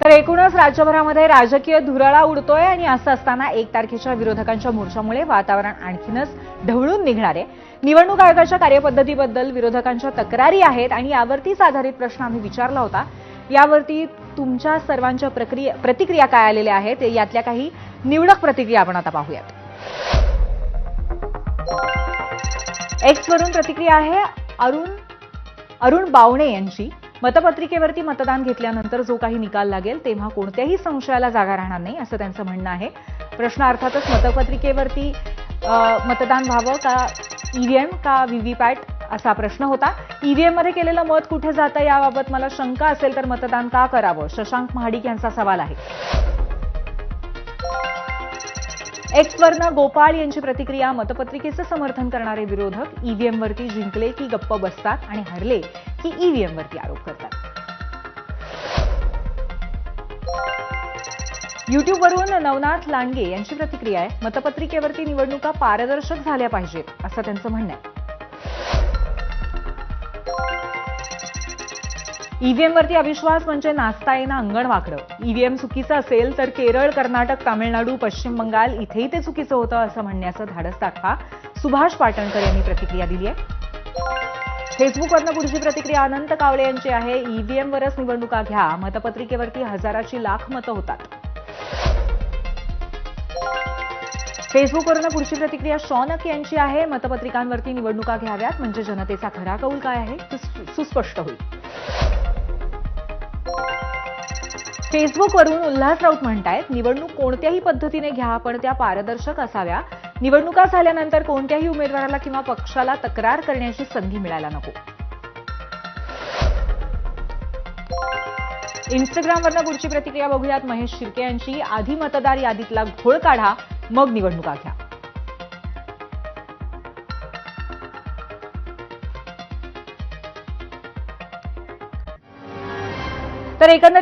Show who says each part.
Speaker 1: तर एकूणच राज्यभरामध्ये राजकीय धुराळा उडतोय आणि असं असताना एक तारखेच्या विरोधकांच्या मोर्चामुळे वातावरण आणखीनच ढवळून निघणार आहे. निवडणूक आयोगाच्या कार्यपद्धतीबद्दल विरोधकांच्या तक्रारी आहेत आणि यावरतीच आधारित प्रश्न आम्ही विचारला होता. यावरती तुमच्या सर्वांच्या प्रक्रिया प्रतिक्रिया काय आलेल्या आहेत यातल्या काही निवडक प्रतिक्रिया आपण आता पाहूयात. एक्स वरून प्रतिक्रिया आहे अरुण अरुण बावणे यांची. मतपत्रिकेवरती मतदान घेतल्यानंतर जो काही निकाल लागेल तेव्हा कोणत्याही संशयाला जागा राहणार नाही असं त्यांचं म्हणणं आहे. प्रश्न अर्थातच मतपत्रिकेवरती मतदान व्हावं का ईव्हीएम का व्हीव्हीपॅट असा प्रश्न होता. ईव्हीएममध्ये केलेलं मत कुठे जातं याबाबत मला शंका असेल तर मतदान का करावं? शशांक महाडिक यांचा सवाल आहे. एक्स गोपाळ यांची प्रतिक्रिया मतपत्रिकेचं समर्थन करणारे विरोधक ईव्हीएमवरती जिंकले की गप्प बसतात आणि हरले की ईव्हीएम वरती आरोप करतात. युट्यूबवरून नवनाथ लांडगे यांची प्रतिक्रिया आहे. मतपत्रिकेवरती निवडणुका पारदर्शक झाल्या पाहिजेत असं त्यांचं म्हणणं आहे. ईव्हीएमवरती अविश्वास म्हणजे नाचता येणं अंगण वाकडं. ईव्हीएम चुकीचं असेल तर केरळ कर्नाटक तामिळनाडू पश्चिम बंगाल इथेही ते चुकीचं होतं असं म्हणण्याचं धाडस दाखवा सुभाष पाटणकर यांनी प्रतिक्रिया दिली आहे. फेसबुकवरनं पुढची प्रतिक्रिया अनंत कावळे यांची आहे. ईव्हीएमवरच निवडणुका घ्या. मतपत्रिकेवरती हजाराची लाख मतं होतात. फेसबुकवरून पुढची प्रतिक्रिया शॉनक यांची आहे. मतपत्रिकांवरती निवडणुका घ्याव्यात म्हणजे जनतेचा खरा कौल काय आहे? सुस्पष्ट होईल. फेसबुकवरून उल्हास राऊत म्हणतायत निवडणूक कोणत्याही पद्धतीने घ्या पण त्या पारदर्शक असाव्या. निवडणुका झाल्यानंतर कोणत्याही उमेदवाराला किंवा पक्षाला तक्रार करण्याची संधी मिळायला नको. इन्स्टाग्रामवरनं पुढची प्रतिक्रिया बघूयात. महेश शिर्के यांची आधी मतदार यादीतला घोळ काढा मग निवडणुका घ्या. तर एकंदर